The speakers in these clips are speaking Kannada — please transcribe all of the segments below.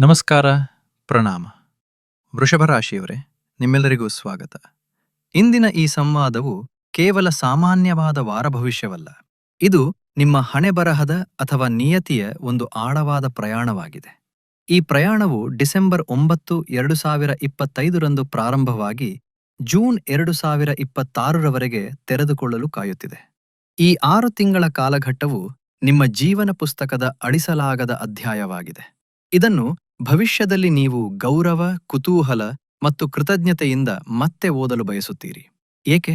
ನಮಸ್ಕಾರ, ಪ್ರಣಾಮ. ವೃಷಭ ರಾಶಿಯವರೇ, ನಿಮ್ಮೆಲ್ಲರಿಗೂ ಸ್ವಾಗತ. ಇಂದಿನ ಈ ಸಂವಾದವು ಕೇವಲ ಸಾಮಾನ್ಯವಾದ ವಾರ ಭವಿಷ್ಯವಲ್ಲ. ಇದು ನಿಮ್ಮ ಹಣೆಬರಹದ ಅಥವಾ ನಿಯತಿಯ ಒಂದು ಆಳವಾದ ಪ್ರಯಾಣವಾಗಿದೆ. ಈ ಪ್ರಯಾಣವು ಡಿಸೆಂಬರ್ ಒಂಬತ್ತು, ಎರಡು ಸಾವಿರ ಇಪ್ಪತ್ತೈದರಂದು ಪ್ರಾರಂಭವಾಗಿ ಜೂನ್ ಎರಡು ಸಾವಿರ ಇಪ್ಪತ್ತಾರರವರೆಗೆ ತೆರೆದುಕೊಳ್ಳಲು ಕಾಯುತ್ತಿದೆ. ಈ ಆರು ತಿಂಗಳ ಕಾಲಘಟ್ಟವು ನಿಮ್ಮ ಜೀವನ ಪುಸ್ತಕದ ಅಳಿಸಲಾಗದ ಅಧ್ಯಾಯವಾಗಿದೆ. ಇದನ್ನು ಭವಿಷ್ಯದಲ್ಲಿ ನೀವು ಗೌರವ, ಕುತೂಹಲ ಮತ್ತು ಕೃತಜ್ಞತೆಯಿಂದ ಮತ್ತೆ ಓದಲು ಬಯಸುತ್ತೀರಿ. ಏಕೆ?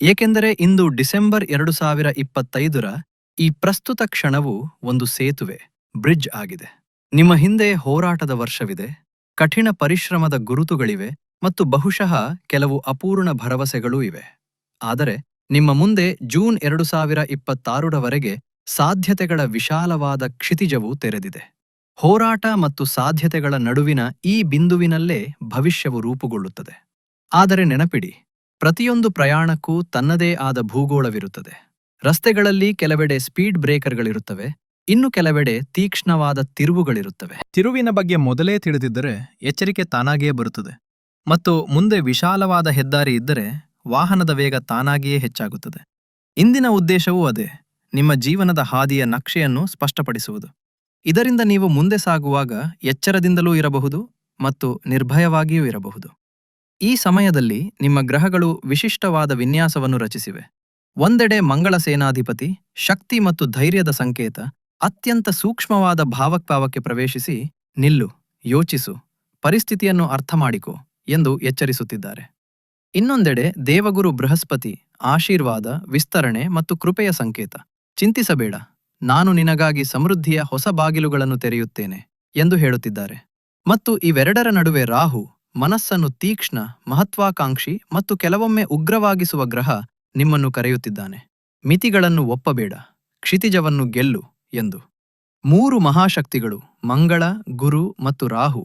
ಏಕೆಂದರೆ ಇಂದು ಡಿಸೆಂಬರ್ ಎರಡು ಸಾವಿರ ಇಪ್ಪತ್ತೈದರ ಈ ಪ್ರಸ್ತುತ ಕ್ಷಣವು ಒಂದು ಸೇತುವೆ, ಬ್ರಿಡ್ಜ್ ಆಗಿದೆ. ನಿಮ್ಮ ಹಿಂದೆ ಹೋರಾಟದ ವರ್ಷವಿದೆ, ಕಠಿಣ ಪರಿಶ್ರಮದ ಗುರುತುಗಳಿವೆ ಮತ್ತು ಬಹುಶಃ ಕೆಲವು ಅಪೂರ್ಣ ಭರವಸೆಗಳೂ ಇವೆ. ಆದರೆ ನಿಮ್ಮ ಮುಂದೆ ಜೂನ್ ಎರಡು ಸಾವಿರ ಇಪ್ಪತ್ತಾರರವರೆಗೆ ಸಾಧ್ಯತೆಗಳ ವಿಶಾಲವಾದ ಕ್ಷಿತಿಜವು ತೆರೆದಿದೆ. ಹೋರಾಟ ಮತ್ತು ಸಾಧ್ಯತೆಗಳ ನಡುವಿನ ಈ ಬಿಂದುವಿನಲ್ಲೇ ಭವಿಷ್ಯವು ರೂಪುಗೊಳ್ಳುತ್ತದೆ. ಆದರೆ ನೆನಪಿಡಿ, ಪ್ರತಿಯೊಂದು ಪ್ರಯಾಣಕ್ಕೂ ತನ್ನದೇ ಆದ ಭೂಗೋಳವಿರುತ್ತದೆ. ರಸ್ತೆಗಳಲ್ಲಿ ಕೆಲವೆಡೆ ಸ್ಪೀಡ್ ಬ್ರೇಕರ್ಗಳಿರುತ್ತವೆ, ಇನ್ನು ಕೆಲವೆಡೆ ತೀಕ್ಷ್ಣವಾದ ತಿರುವುಗಳಿರುತ್ತವೆ. ತಿರುವಿನ ಬಗ್ಗೆ ಮೊದಲೇ ತಿಳಿದಿದ್ದರೆ ಎಚ್ಚರಿಕೆ ತಾನಾಗಿಯೇ ಬರುತ್ತದೆ. ಮತ್ತು ಮುಂದೆ ವಿಶಾಲವಾದ ಹೆದ್ದಾರಿ ಇದ್ದರೆ ವಾಹನದ ವೇಗ ತಾನಾಗಿಯೇ ಹೆಚ್ಚಾಗುತ್ತದೆ. ಇಂದಿನ ಉದ್ದೇಶವೂ ಅದೇ, ನಿಮ್ಮ ಜೀವನದ ಹಾದಿಯ ನಕ್ಷೆಯನ್ನು ಸ್ಪಷ್ಟಪಡಿಸುವುದು. ಇದರಿಂದ ನೀವು ಮುಂದೆ ಸಾಗುವಾಗ ಎಚ್ಚರದಿಂದಲೂ ಇರಬಹುದು ಮತ್ತು ನಿರ್ಭಯವಾಗಿಯೂ ಇರಬಹುದು. ಈ ಸಮಯದಲ್ಲಿ ನಿಮ್ಮ ಗ್ರಹಗಳು ವಿಶಿಷ್ಟವಾದ ವಿನ್ಯಾಸವನ್ನು ರಚಿಸಿವೆ. ಒಂದೆಡೆ ಮಂಗಳ ಸೇನಾಧಿಪತಿ, ಶಕ್ತಿ ಮತ್ತು ಧೈರ್ಯದ ಸಂಕೇತ, ಅತ್ಯಂತ ಸೂಕ್ಷ್ಮವಾದ ಭಾವಕ್ಭಾವಕ್ಕೆ ಪ್ರವೇಶಿಸಿ, ನಿಲ್ಲು, ಯೋಚಿಸು, ಪರಿಸ್ಥಿತಿಯನ್ನು ಅರ್ಥಮಾಡಿಕೋ ಎಂದು ಎಚ್ಚರಿಸುತ್ತಿದ್ದಾರೆ. ಇನ್ನೊಂದೆಡೆ ದೇವಗುರು ಬೃಹಸ್ಪತಿ, ಆಶೀರ್ವಾದ, ವಿಸ್ತರಣೆ ಮತ್ತು ಕೃಪೆಯ ಸಂಕೇತ. ಚಿಂತಿಸಬೇಡ. ನಾನು ನಿನಗಾಗಿ ಸಮೃದ್ಧಿಯ ಹೊಸ ಬಾಗಿಲುಗಳನ್ನು ತೆರೆಯುತ್ತೇನೆ ಎಂದು ಹೇಳುತ್ತಿದ್ದಾರೆ. ಮತ್ತು ಇವೆರಡರ ನಡುವೆ ರಾಹು, ಮನಸ್ಸನ್ನು ತೀಕ್ಷ್ಣ, ಮಹತ್ವಾಕಾಂಕ್ಷಿ ಮತ್ತು ಕೆಲವೊಮ್ಮೆ ಉಗ್ರವಾಗಿಸುವ ಗ್ರಹ ನಿಮ್ಮನ್ನು ಕರೆಯುತ್ತಿದ್ದಾನೆ. ಮಿತಿಗಳನ್ನು ಒಪ್ಪಬೇಡ, ಕ್ಷಿತಿಜವನ್ನು ಗೆಲ್ಲು ಎಂದು. ಮೂರು ಮಹಾಶಕ್ತಿಗಳು, ಮಂಗಳ, ಗುರು ಮತ್ತು ರಾಹು,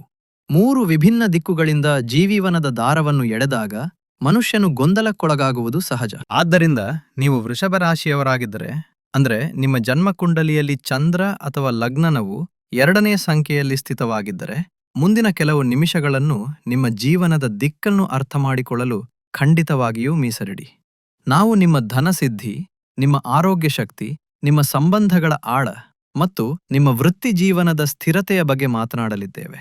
ಮೂರು ವಿಭಿನ್ನ ದಿಕ್ಕುಗಳಿಂದ ಜೀವೀವನದ ದಾರವನ್ನು ಎಳೆದಾಗ ಮನುಷ್ಯನು ಗೊಂದಲಕ್ಕೊಳಗಾಗುವುದು ಸಹಜ. ಆದ್ದರಿಂದ ನೀವು ವೃಷಭ ರಾಶಿಯವರಾಗಿದ್ದರೆ ಅಂದ್ರೆ ನಿಮ್ಮ ಜನ್ಮಕುಂಡಲಿಯಲ್ಲಿ ಚಂದ್ರ ಅಥವಾ ಲಗ್ನನವು ಎರಡನೇ ಸಂಖ್ಯೆಯಲ್ಲಿ ಸ್ಥಿತವಾಗಿದ್ದರೆ ಮುಂದಿನ ಕೆಲವು ನಿಮಿಷಗಳನ್ನು ನಿಮ್ಮ ಜೀವನದ ದಿಕ್ಕನ್ನು ಅರ್ಥ ಮಾಡಿಕೊಳ್ಳಲು ಖಂಡಿತವಾಗಿಯೂ ಮೀಸರಿಡಿ ನಾವು ನಿಮ್ಮ ಧನಸಿದ್ಧಿ, ನಿಮ್ಮ ಆರೋಗ್ಯ ಶಕ್ತಿ ನಿಮ್ಮ ಸಂಬಂಧಗಳ ಆಳ ಮತ್ತು ನಿಮ್ಮ ವೃತ್ತಿ ಜೀವನದ ಸ್ಥಿರತೆಯ ಬಗ್ಗೆ ಮಾತನಾಡಲಿದ್ದೇವೆ.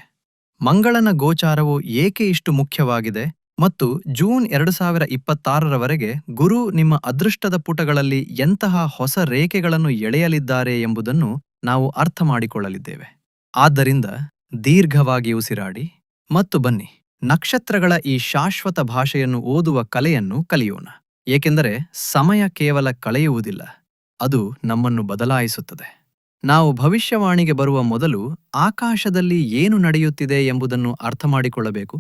ಮಂಗಳನ ಗೋಚಾರವು ಏಕೆ ಇಷ್ಟು ಮುಖ್ಯವಾಗಿದೆ? ಮತ್ತು ಜೂನ್ ಎರಡು ಸಾವಿರ ಇಪ್ಪತ್ತಾರರವರೆಗೆ ಗುರು ನಿಮ್ಮ ಅದೃಷ್ಟದ ಪುಟಗಳಲ್ಲಿ ಎಂತಹ ಹೊಸ ರೇಖೆಗಳನ್ನು ಎಳೆಯಲಿದ್ದಾರೆ ಎಂಬುದನ್ನು ನಾವು ಅರ್ಥ ಮಾಡಿಕೊಳ್ಳಲಿದ್ದೇವೆ. ಆದ್ದರಿಂದ ದೀರ್ಘವಾಗಿ ಉಸಿರಾಡಿ ಮತ್ತು ಬನ್ನಿ, ನಕ್ಷತ್ರಗಳ ಈ ಶಾಶ್ವತ ಭಾಷೆಯನ್ನು ಓದುವ ಕಲೆಯನ್ನು ಕಲಿಯೋಣ. ಏಕೆಂದರೆ ಸಮಯ ಕೇವಲ ಕಳೆಯುವುದಿಲ್ಲ, ಅದು ನಮ್ಮನ್ನು ಬದಲಾಯಿಸುತ್ತದೆ. ನಾವು ಭವಿಷ್ಯವಾಣಿಗೆ ಬರುವ ಮೊದಲು ಆಕಾಶದಲ್ಲಿ ಏನು ನಡೆಯುತ್ತಿದೆ ಎಂಬುದನ್ನು ಅರ್ಥ ಮಾಡಿಕೊಳ್ಳಬೇಕು.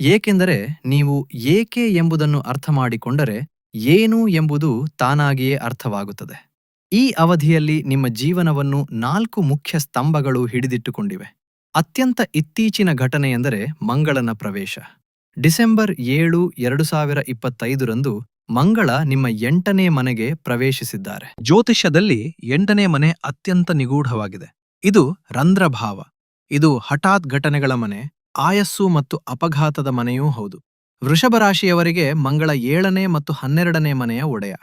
ಏಕೆಂದರೆ ನೀವು ಏಕೆ ಎಂಬುದನ್ನು ಅರ್ಥ ಮಾಡಿಕೊಂಡರೆ ಏನು ಎಂಬುದು ತಾನಾಗಿಯೇ ಅರ್ಥವಾಗುತ್ತದೆ. ಈ ಅವಧಿಯಲ್ಲಿ ನಿಮ್ಮ ಜೀವನವನ್ನು ನಾಲ್ಕು ಮುಖ್ಯ ಸ್ತಂಭಗಳು ಹಿಡಿದಿಟ್ಟುಕೊಂಡಿವೆ. ಅತ್ಯಂತ ಇತ್ತೀಚಿನ ಘಟನೆಯೆಂದರೆ ಮಂಗಳನ ಪ್ರವೇಶ. ಡಿಸೆಂಬರ್ ಏಳು, ಎರಡು ಸಾವಿರ ಇಪ್ಪತ್ತೈದರಂದು ಮಂಗಳ ನಿಮ್ಮ ಎಂಟನೇ ಮನೆಗೆ ಪ್ರವೇಶಿಸಿದ್ದಾರೆ. ಜ್ಯೋತಿಷ್ಯದಲ್ಲಿ ಎಂಟನೇ ಮನೆ ಅತ್ಯಂತ ನಿಗೂಢವಾಗಿದೆ. ಇದು ರಂಧ್ರಭಾವ. ಇದು ಹಠಾತ್ ಘಟನೆಗಳ ಮನೆ. ಆಯಸ್ಸು ಮತ್ತು ಅಪಘಾತದ ಮನೆಯೂ ಹೌದು. ವೃಷಭ ರಾಶಿಯವರಿಗೆ ಮಂಗಳ ಏಳನೇ ಮತ್ತು ಹನ್ನೆರಡನೇ ಮನೆಯ ಒಡೆಯ.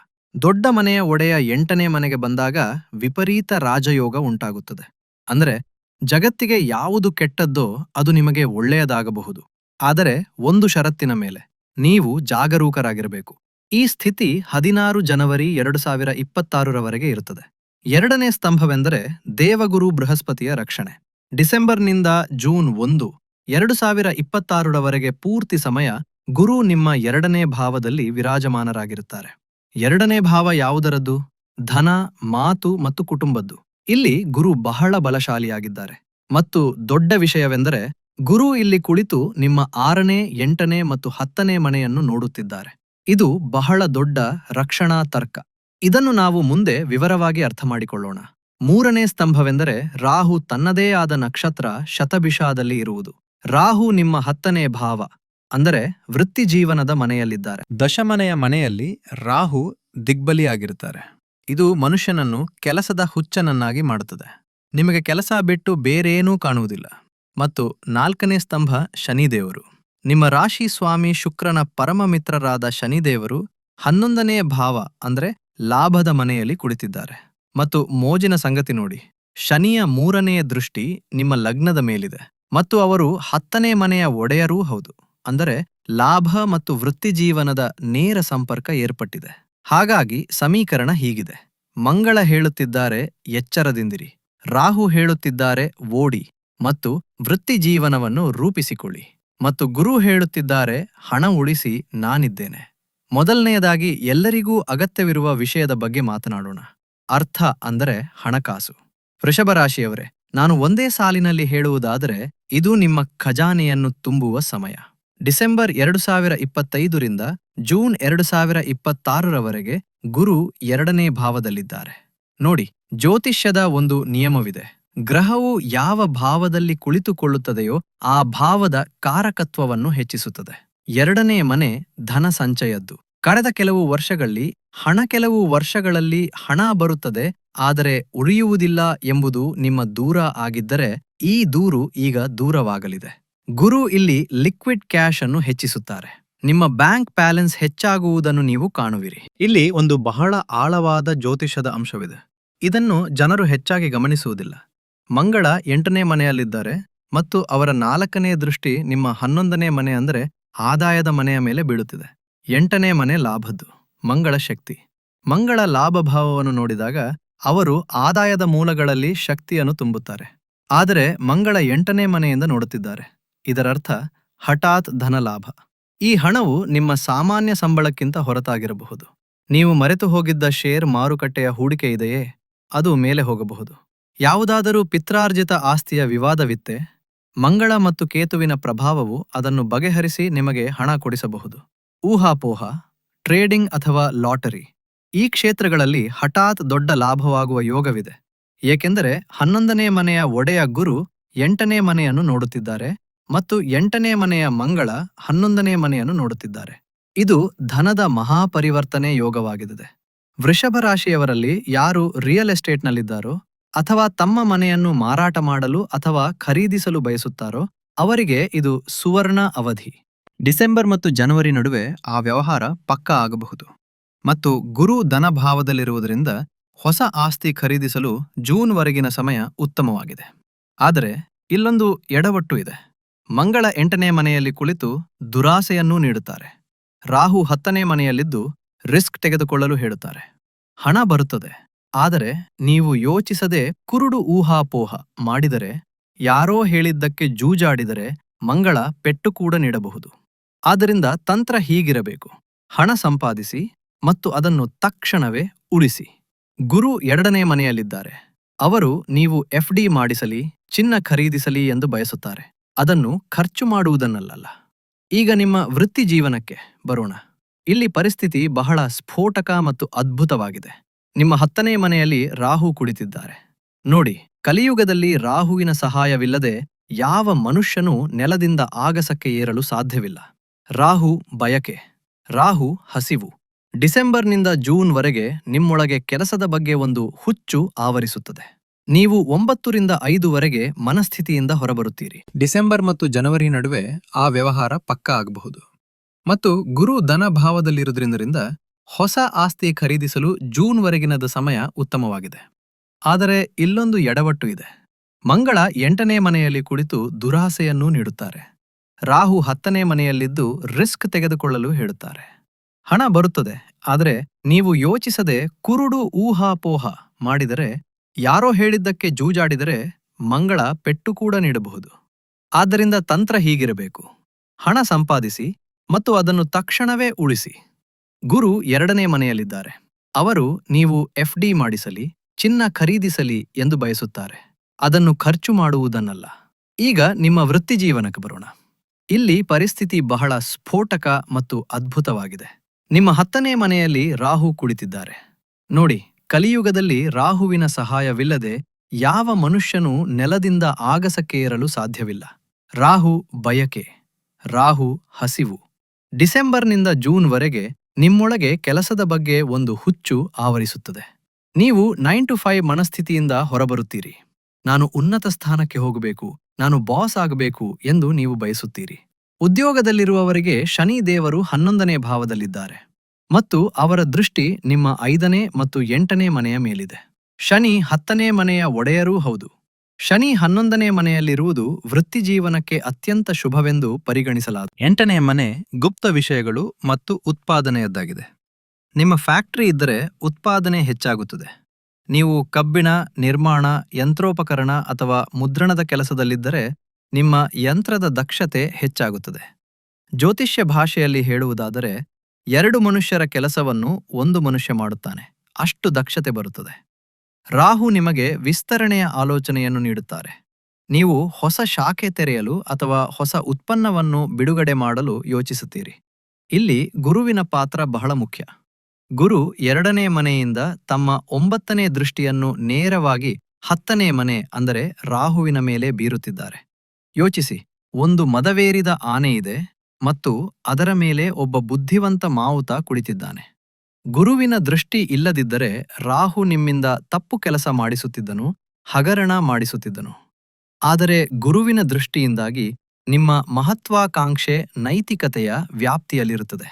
ದೊಡ್ಡ ಮನೆಯ ಒಡೆಯ ಎಂಟನೇ ಮನೆಗೆ ಬಂದಾಗ ವಿಪರೀತ ರಾಜಯೋಗ ಉಂಟಾಗುತ್ತದೆ. ಅಂದರೆ, ಜಗತ್ತಿಗೆ ಯಾವುದು ಕೆಟ್ಟದ್ದೋ ಅದು ನಿಮಗೆ ಒಳ್ಳೆಯದಾಗಬಹುದು. ಆದರೆ, ಒಂದು ಷರತ್ತಿನ ಮೇಲೆ. ನೀವು ಜಾಗರೂಕರಾಗಿರಬೇಕು. ಈ ಸ್ಥಿತಿ ಹದಿನಾರು ಜನವರಿ ಎರಡು ಸಾವಿರ ಇಪ್ಪತ್ತಾರರವರೆಗೆ ಇರುತ್ತದೆ. ಎರಡನೇ ಸ್ತಂಭವೆಂದರೆ ದೇವಗುರು ಬೃಹಸ್ಪತಿಯ ರಕ್ಷಣೆ. ಡಿಸೆಂಬರ್ನಿಂದ ಜೂನ್ ಒಂದು ಎರಡು ಸಾವಿರ ಇಪ್ಪತ್ತಾರರವರೆಗೆ ಪೂರ್ತಿ ಸಮಯ ಗುರು ನಿಮ್ಮ ಎರಡನೇ ಭಾವದಲ್ಲಿ ವಿರಾಜಮಾನರಾಗಿರುತ್ತಾರೆ. ಎರಡನೇ ಭಾವ ಯಾವುದರದ್ದು? ಧನ, ಮಾತು ಮತ್ತು ಕುಟುಂಬದ್ದು. ಇಲ್ಲಿ ಗುರು ಬಹಳ ಬಲಶಾಲಿಯಾಗಿದ್ದಾರೆ. ಮತ್ತು ದೊಡ್ಡ ವಿಷಯವೆಂದರೆ ಗುರು ಇಲ್ಲಿ ಕುಳಿತು ನಿಮ್ಮ ಆರನೇ, ಎಂಟನೇ ಮತ್ತು ಹತ್ತನೇ ಮನೆಯನ್ನು ನೋಡುತ್ತಿದ್ದಾರೆ. ಇದು ಬಹಳ ದೊಡ್ಡ ರಕ್ಷಣಾ ತರ್ಕ. ಇದನ್ನು ನಾವು ಮುಂದೆ ವಿವರವಾಗಿ ಅರ್ಥ ಮಾಡಿಕೊಳ್ಳೋಣ ಮೂರನೇ ಸ್ತಂಭವೆಂದರೆ ರಾಹು ತನ್ನದೇ ಆದ ನಕ್ಷತ್ರ ಶತಭಿಷಾದಲ್ಲಿ ಇರುವುದು. ರಾಹು ನಿಮ್ಮ ಹತ್ತನೇ ಭಾವ, ಅಂದರೆ ವೃತ್ತಿ ಜೀವನದ ಮನೆಯಲ್ಲಿದ್ದಾರೆ. ದಶಮನೆಯ ಮನೆಯಲ್ಲಿ ರಾಹು ದಿಗ್ಬಲಿಯಾಗಿರುತ್ತಾರೆ. ಇದು ಮನುಷ್ಯನನ್ನು ಕೆಲಸದ ಹುಚ್ಚನನ್ನಾಗಿ ಮಾಡುತ್ತದೆ. ನಿಮಗೆ ಕೆಲಸ ಬಿಟ್ಟು ಬೇರೇನೂ ಕಾಣುವುದಿಲ್ಲ. ಮತ್ತು ನಾಲ್ಕನೇ ಸ್ತಂಭ ಶನಿದೇವರು. ನಿಮ್ಮ ರಾಶಿ ಸ್ವಾಮಿ ಶುಕ್ರನ ಪರಮ ಮಿತ್ರರಾದ ಶನಿದೇವರು ಹನ್ನೊಂದನೇ ಭಾವ, ಅಂದ್ರೆ ಲಾಭದ ಮನೆಯಲ್ಲಿ ಕುಳಿತಿದ್ದಾರೆ. ಮತ್ತು ಮೋಜಿನ ಸಂಗತಿ ನೋಡಿ. ಶನಿಯ ಮೂರನೆಯ ದೃಷ್ಟಿ ನಿಮ್ಮ ಲಗ್ನದ ಮೇಲಿದೆ. ಮತ್ತು ಅವರು ಹತ್ತನೇ ಮನೆಯ ಒಡೆಯರೂ ಹೌದು. ಅಂದರೆ ಲಾಭ ಮತ್ತು ವೃತ್ತಿಜೀವನದ ನೇರ ಸಂಪರ್ಕ ಏರ್ಪಟ್ಟಿದೆ. ಹಾಗಾಗಿ ಸಮೀಕರಣ ಹೀಗಿದೆ. ಮಂಗಳ ಹೇಳುತ್ತಿದ್ದಾರೆ, ಎಚ್ಚರದಿಂದಿರಿ. ರಾಹು ಹೇಳುತ್ತಿದ್ದಾರೆ, ಓಡಿ ಮತ್ತು ವೃತ್ತಿಜೀವನವನ್ನು ರೂಪಿಸಿಕೊಳ್ಳಿ. ಮತ್ತು ಗುರು ಹೇಳುತ್ತಿದ್ದಾರೆ, ಹಣ ಉಳಿಸಿ ನಾನಿದ್ದೇನೆ. ಮೊದಲನೆಯದಾಗಿ ಎಲ್ಲರಿಗೂ ಅಗತ್ಯವಿರುವ ವಿಷಯದ ಬಗ್ಗೆ ಮಾತನಾಡೋಣ. ಅರ್ಥ ಅಂದರೆ ಹಣಕಾಸು. ವೃಷಭ ರಾಶಿಯವರೇ ನಾನು ಒಂದೇ ಸಾಲಿನಲ್ಲಿ ಹೇಳುವುದಾದರೆ, ಇದು ನಿಮ್ಮ ಖಜಾನೆಯನ್ನು ತುಂಬುವ ಸಮಯ. ಡಿಸೆಂಬರ್ ಎರಡು ಸಾವಿರ ಇಪ್ಪತ್ತೈದರಿಂದ ಜೂನ್ ಎರಡು ಸಾವಿರ ಇಪ್ಪತ್ತಾರರವರೆಗೆ ಗುರು ಎರಡನೇ ಭಾವದಲ್ಲಿದ್ದಾರೆ. ನೋಡಿ, ಜ್ಯೋತಿಷ್ಯದ ಒಂದು ನಿಯಮವಿದೆ. ಗ್ರಹವು ಯಾವ ಭಾವದಲ್ಲಿ ಕುಳಿತುಕೊಳ್ಳುತ್ತದೆಯೋ ಆ ಭಾವದ ಕಾರಕತ್ವವನ್ನು ಹೆಚ್ಚಿಸುತ್ತದೆ. ಎರಡನೇ ಮನೆ ಧನ ಸಂಚಯದ್ದು. ಕಳೆದ ಕೆಲವು ವರ್ಷಗಳಲ್ಲಿ, ಹಣ ಕೆಲವು ವರ್ಷಗಳಲ್ಲಿ ಹಣ ಬರುತ್ತದೆ ಆದರೆ ಉಳಿಯುವುದಿಲ್ಲ ಎಂಬುದು ನಿಮ್ಮ ದೂರ ಆಗಿದ್ದರೆ ಈ ದೂರು ಈಗ ದೂರವಾಗಲಿದೆ. ಗುರು ಇಲ್ಲಿ ಲಿಕ್ವಿಡ್ ಕ್ಯಾಶ್ ಅನ್ನು ಹೆಚ್ಚಿಸುತ್ತಾರೆ. ನಿಮ್ಮ ಬ್ಯಾಂಕ್ ಬ್ಯಾಲೆನ್ಸ್ ಹೆಚ್ಚಾಗುವುದನ್ನು ನೀವು ಕಾಣುವಿರಿ. ಇಲ್ಲಿ ಒಂದು ಬಹಳ ಆಳವಾದ ಜ್ಯೋತಿಷದ ಅಂಶವಿದೆ. ಇದನ್ನು ಜನರು ಹೆಚ್ಚಾಗಿ ಗಮನಿಸುವುದಿಲ್ಲ. ಮಂಗಳ ಎಂಟನೇ ಮನೆಯಲ್ಲಿದ್ದಾರೆ ಮತ್ತು ಅವರ ನಾಲ್ಕನೇ ದೃಷ್ಟಿ ನಿಮ್ಮ ಹನ್ನೊಂದನೇ ಮನೆ ಅಂದರೆ ಆದಾಯದ ಮನೆಯ ಮೇಲೆ ಬೀಳುತ್ತಿದೆ. ಎಂಟನೇ ಮನೆ ಲಾಭದ್ದು, ಮಂಗಳ ಶಕ್ತಿ. ಮಂಗಳ ಲಾಭಭಾವವನ್ನು ನೋಡಿದಾಗ ಅವರು ಆದಾಯದ ಮೂಲಗಳಲ್ಲಿ ಶಕ್ತಿಯನ್ನು ತುಂಬುತ್ತಾರೆ. ಆದರೆ ಮಂಗಳ ಎಂಟನೇ ಮನೆಯಿಂದ ನೋಡುತ್ತಿದ್ದಾರೆ. ಇದರರ್ಥ ಹಠಾತ್ ಧನಲಾಭ. ಈ ಹಣವು ನಿಮ್ಮ ಸಾಮಾನ್ಯ ಸಂಬಳಕ್ಕಿಂತ ಹೊರತಾಗಿರಬಹುದು. ನೀವು ಮರೆತು ಹೋಗಿದ್ದ ಶೇರ್ ಮಾರುಕಟ್ಟೆಯ ಹೂಡಿಕೆ ಇದೆಯೇ? ಅದು ಮೇಲೆ ಹೋಗಬಹುದು. ಯಾವುದಾದರೂ ಪಿತ್ರಾರ್ಜಿತ ಆಸ್ತಿಯ ವಿವಾದವಿತ್ತೆ? ಮಂಗಳ ಮತ್ತು ಕೇತುವಿನ ಪ್ರಭಾವವು ಅದನ್ನು ಬಗೆಹರಿಸಿ ನಿಮಗೆ ಹಣ ಕೊಡಿಸಬಹುದು. ಊಹಾಪೋಹ, ಟ್ರೇಡಿಂಗ್ ಅಥವಾ ಲಾಟರಿ. ಈ ಕ್ಷೇತ್ರಗಳಲ್ಲಿ ಹಠಾತ್ ದೊಡ್ಡ ಲಾಭವಾಗುವ ಯೋಗವಿದೆ. ಏಕೆಂದರೆ ಹನ್ನೊಂದನೇ ಮನೆಯ ಒಡೆಯ ಗುರು ಎಂಟನೇ ಮನೆಯನ್ನು ನೋಡುತ್ತಿದ್ದಾರೆ ಮತ್ತು ಎಂಟನೇ ಮನೆಯ ಮಂಗಳ ಹನ್ನೊಂದನೇ ಮನೆಯನ್ನು ನೋಡುತ್ತಿದ್ದಾರೆ. ಇದು ಧನದ ಮಹಾಪರಿವರ್ತನೆ ಯೋಗವಾಗಿದೆ ವೃಷಭ ರಾಶಿಯವರಲ್ಲಿ ಯಾರು ರಿಯಲ್ ಎಸ್ಟೇಟ್ನಲ್ಲಿದ್ದಾರೋ ಅಥವಾ ತಮ್ಮ ಮನೆಯನ್ನು ಮಾರಾಟ ಮಾಡಲು ಅಥವಾ ಖರೀದಿಸಲು ಬಯಸುತ್ತಾರೋ ಅವರಿಗೆ ಇದು ಸುವರ್ಣ ಅವಧಿ. ಡಿಸೆಂಬರ್ ಮತ್ತು ಜನವರಿ ನಡುವೆ ಆ ವ್ಯವಹಾರ ಪಕ್ಕಾ ಆಗಬಹುದು. ಮತ್ತು ಗುರು ಧನಭಾವದಲ್ಲಿರುವುದರಿಂದ ಹೊಸ ಆಸ್ತಿ ಖರೀದಿಸಲು ಜೂನ್ವರೆಗಿನ ಸಮಯ ಉತ್ತಮವಾಗಿದೆ. ಆದರೆ ಇಲ್ಲೊಂದು ಎಡವಟ್ಟು ಇದೆ. ಮಂಗಳ ಎಂಟನೇ ಮನೆಯಲ್ಲಿ ಕುಳಿತು ದುರಾಸೆಯನ್ನೂ ನೀಡುತ್ತಾರೆ. ರಾಹು ಹತ್ತನೇ ಮನೆಯಲ್ಲಿದ್ದು ರಿಸ್ಕ್ ತೆಗೆದುಕೊಳ್ಳಲು ಹೇಳುತ್ತಾರೆ. ಹಣ ಬರುತ್ತದೆ. ಆದರೆ ನೀವು ಯೋಚಿಸದೆ ಕುರುಡು ಊಹಾಪೋಹ ಮಾಡಿದರೆ, ಯಾರೋ ಹೇಳಿದ್ದಕ್ಕೆ ಜೂಜಾಡಿದರೆ ಮಂಗಳ ಪೆಟ್ಟು ಕೂಡ ನೀಡಬಹುದು. ಆದ್ದರಿಂದ ತಂತ್ರ ಹೀಗಿರಬೇಕು. ಹಣ ಸಂಪಾದಿಸಿ ಮತ್ತು ಅದನ್ನು ತಕ್ಷಣವೇ ಉಳಿಸಿ. ಗುರು ಎರಡನೇ ಮನೆಯಲ್ಲಿದ್ದಾರೆ. ಅವರು, ನೀವು ಎಫ್ಡಿ ಮಾಡಿಸಲಿ, ಚಿನ್ನ ಖರೀದಿಸಲಿ ಎಂದು ಬಯಸುತ್ತಾರೆ. ಅದನ್ನು ಖರ್ಚು ಮಾಡುವುದನ್ನಲ್ಲ ಈಗ ನಿಮ್ಮ ವೃತ್ತಿ ಜೀವನಕ್ಕೆ ಬರೋಣ. ಇಲ್ಲಿ ಪರಿಸ್ಥಿತಿ ಬಹಳ ಸ್ಫೋಟಕ ಮತ್ತು ಅದ್ಭುತವಾಗಿದೆ. ನಿಮ್ಮ ಹತ್ತನೇ ಮನೆಯಲ್ಲಿ ರಾಹು ಕುಳಿತಿದ್ದಾರೆ. ನೋಡಿ, ಕಲಿಯುಗದಲ್ಲಿ ರಾಹುವಿನ ಸಹಾಯವಿಲ್ಲದೆ ಯಾವ ಮನುಷ್ಯನೂ ನೆಲದಿಂದ ಆಗಸಕ್ಕೆ ಏರಲು ಸಾಧ್ಯವಿಲ್ಲ. ರಾಹು ಬಯಕೆ. ರಾಹು ಹಸಿವು. ಡಿಸೆಂಬರ್ನಿಂದ ಜೂನ್ವರೆಗೆ ನಿಮ್ಮೊಳಗೆ ಕೆಲಸದ ಬಗ್ಗೆ ಒಂದು ಹುಚ್ಚು ಆವರಿಸುತ್ತದೆ. ನೀವು ಒಂಬತ್ತರಿಂದ ಐದುವರೆಗೆ ಮನಸ್ಥಿತಿಯಿಂದ ಹೊರಬರುತ್ತೀರಿ. ಡಿಸೆಂಬರ್ ಮತ್ತು ಜನವರಿ ನಡುವೆ ಆ ವ್ಯವಹಾರ ಪಕ್ಕಾ ಆಗಬಹುದು. ಮತ್ತು ಗುರು ಧನ ಭಾವದಲ್ಲಿರುವುದರಿಂದ ಹೊಸ ಆಸ್ತಿ ಖರೀದಿಸಲು ಜೂನ್ವರೆಗಿನದ ಸಮಯ ಉತ್ತಮವಾಗಿದೆ. ಆದರೆ ಇಲ್ಲೊಂದು ಎಡವಟ್ಟು ಇದೆ. ಮಂಗಳ ಎಂಟನೇ ಮನೆಯಲ್ಲಿ ಕುಳಿತು ದುರಾಸೆಯನ್ನೂ ನೀಡುತ್ತಾರೆ. ರಾಹು ಹತ್ತನೇ ಮನೆಯಲ್ಲಿದ್ದು ರಿಸ್ಕ್ ತೆಗೆದುಕೊಳ್ಳಲು ಹೇಳುತ್ತಾರೆ. ಹಣ ಬರುತ್ತದೆ. ಆದರೆ ನೀವು ಯೋಚಿಸದೆ ಕುರುಡು ಊಹಾಪೋಹ ಮಾಡಿದರೆ, ಯಾರೋ ಹೇಳಿದ್ದಕ್ಕೆ ಜೂಜಾಡಿದರೆ ಮಂಗಳ ಪೆಟ್ಟು ಕೂಡ ನೀಡಬಹುದು. ಆದ್ದರಿಂದ ತಂತ್ರ ಹೀಗಿರಬೇಕು. ಹಣ ಸಂಪಾದಿಸಿ ಮತ್ತು ಅದನ್ನು ತಕ್ಷಣವೇ ಉಳಿಸಿ. ಗುರು ಎರಡನೇ ಮನೆಯಲ್ಲಿದ್ದಾರೆ. ಅವರು, ನೀವು ಎಫ್ಡಿ ಮಾಡಿಸಲಿ, ಚಿನ್ನ ಖರೀದಿಸಲಿ ಎಂದು ಬಯಸುತ್ತಾರೆ. ಅದನ್ನು ಖರ್ಚು ಮಾಡುವುದನ್ನಲ್ಲ. ಈಗ ನಿಮ್ಮ ವೃತ್ತಿಜೀವನಕ್ಕೆ ಬರೋಣ. ಇಲ್ಲಿ ಪರಿಸ್ಥಿತಿ ಬಹಳ ಸ್ಫೋಟಕ ಮತ್ತು ಅದ್ಭುತವಾಗಿದೆ. ನಿಮ್ಮ ಹತ್ತನೇ ಮನೆಯಲ್ಲಿ ರಾಹು ಕುಳಿತಿದ್ದಾರೆ. ನೋಡಿ, ಕಲಿಯುಗದಲ್ಲಿ ರಾಹುವಿನ ಸಹಾಯವಿಲ್ಲದೆ ಯಾವ ಮನುಷ್ಯನೂ ನೆಲದಿಂದ ಆಗಸಕ್ಕೆ ಏರಲು ಸಾಧ್ಯವಿಲ್ಲ. ರಾಹು ಬಯಕೆ, ರಾಹು ಹಸಿವು. ಡಿಸೆಂಬರ್ನಿಂದ ಜೂನ್ವರೆಗೆ ನಿಮ್ಮೊಳಗೆ ಕೆಲಸದ ಬಗ್ಗೆ ಒಂದು ಹುಚ್ಚು ಆವರಿಸುತ್ತದೆ. ನೀವು ನೈನ್ ಟು ಫೈವ್ ಮನಸ್ಥಿತಿಯಿಂದ ಹೊರಬರುತ್ತೀರಿ. ನಾನು ಉನ್ನತ ಸ್ಥಾನಕ್ಕೆ ಹೋಗಬೇಕು, ನಾನು ಬಾಸ್ ಆಗಬೇಕು ಎಂದು ನೀವು ಬಯಸುತ್ತೀರಿ. ಉದ್ಯೋಗದಲ್ಲಿರುವವರಿಗೆ ಶನಿ ದೇವರು ಹನ್ನೊಂದನೇ ಭಾವದಲ್ಲಿದ್ದಾರೆ ಮತ್ತು ಅವರ ದೃಷ್ಟಿ ನಿಮ್ಮ ಐದನೇ ಮತ್ತು ಎಂಟನೇ ಮನೆಯ ಮೇಲಿದೆ. ಶನಿ ಹತ್ತನೇ ಮನೆಯ ಒಡೆಯರೂ ಹೌದು. ಶನಿ ಹನ್ನೊಂದನೇ ಮನೆಯಲ್ಲಿರುವುದು ವೃತ್ತಿಜೀವನಕ್ಕೆ ಅತ್ಯಂತ ಶುಭವೆಂದು ಪರಿಗಣಿಸಲಾದ ಎಂಟನೇ ಮನೆ ಗುಪ್ತ ವಿಷಯಗಳು ಮತ್ತು ಉತ್ಪಾದನೆಯದ್ದಾಗಿದೆ. ನಿಮ್ಮ ಫ್ಯಾಕ್ಟರಿ ಇದ್ದರೆ ಉತ್ಪಾದನೆ ಹೆಚ್ಚಾಗುತ್ತದೆ. ನೀವು ಕಬ್ಬಿಣ, ನಿರ್ಮಾಣ, ಯಂತ್ರೋಪಕರಣ ಅಥವಾ ಮುದ್ರಣದ ಕೆಲಸದಲ್ಲಿದ್ದರೆ ನಿಮ್ಮ ಯಂತ್ರದ ದಕ್ಷತೆ ಹೆಚ್ಚಾಗುತ್ತದೆ. ಜ್ಯೋತಿಷ್ಯ ಭಾಷೆಯಲ್ಲಿ ಹೇಳುವುದಾದರೆ, ಎರಡು ಮನುಷ್ಯರ ಕೆಲಸವನ್ನು ಒಂದು ಮನುಷ್ಯ ಮಾಡುತ್ತಾನೆ. ಅಷ್ಟು ದಕ್ಷತೆ ಬರುತ್ತದೆ. ರಾಹು ನಿಮಗೆ ವಿಸ್ತರಣೆಯ ಆಲೋಚನೆಯನ್ನು ನೀಡುತ್ತಾರೆ. ನೀವು ಹೊಸ ಶಾಖೆ ತೆರೆಯಲು ಅಥವಾ ಹೊಸ ಉತ್ಪನ್ನವನ್ನು ಬಿಡುಗಡೆ ಮಾಡಲು ಯೋಚಿಸುತ್ತೀರಿ. ಇಲ್ಲಿ ಗುರುವಿನ ಪಾತ್ರ ಬಹಳ ಮುಖ್ಯ. ಗುರು ಎರಡನೇ ಮನೆಯಿಂದ ತಮ್ಮ ಒಂಬತ್ತನೇ ದೃಷ್ಟಿಯನ್ನು ನೇರವಾಗಿ ಹತ್ತನೇ ಮನೆ ಅಂದರೆ ರಾಹುವಿನ ಮೇಲೆ ಬೀರುತ್ತಿದ್ದಾರೆ. ಯೋಚಿಸಿ. ಒಂದು ಮದವೇರಿದ ಆನೆಯಿದೆ ಮತ್ತು ಅದರ ಮೇಲೆ ಒಬ್ಬ ಬುದ್ಧಿವಂತ ಮಾವುತ ಕುಳಿತಿದ್ದಾನೆ. ಗುರುವಿನ ದೃಷ್ಟಿ ಇಲ್ಲದಿದ್ದರೆ ರಾಹು ನಿಮ್ಮಿಂದ ತಪ್ಪು ಕೆಲಸ ಮಾಡಿಸುತ್ತಿದ್ದನು, ಹಗರಣ ಮಾಡಿಸುತ್ತಿದ್ದನು. ಆದರೆ ಗುರುವಿನ ದೃಷ್ಟಿಯಿಂದಾಗಿ ನಿಮ್ಮ ಮಹತ್ವಾಕಾಂಕ್ಷೆ ನೈತಿಕತೆಯ ವ್ಯಾಪ್ತಿಯಲ್ಲಿರುತ್ತದೆ.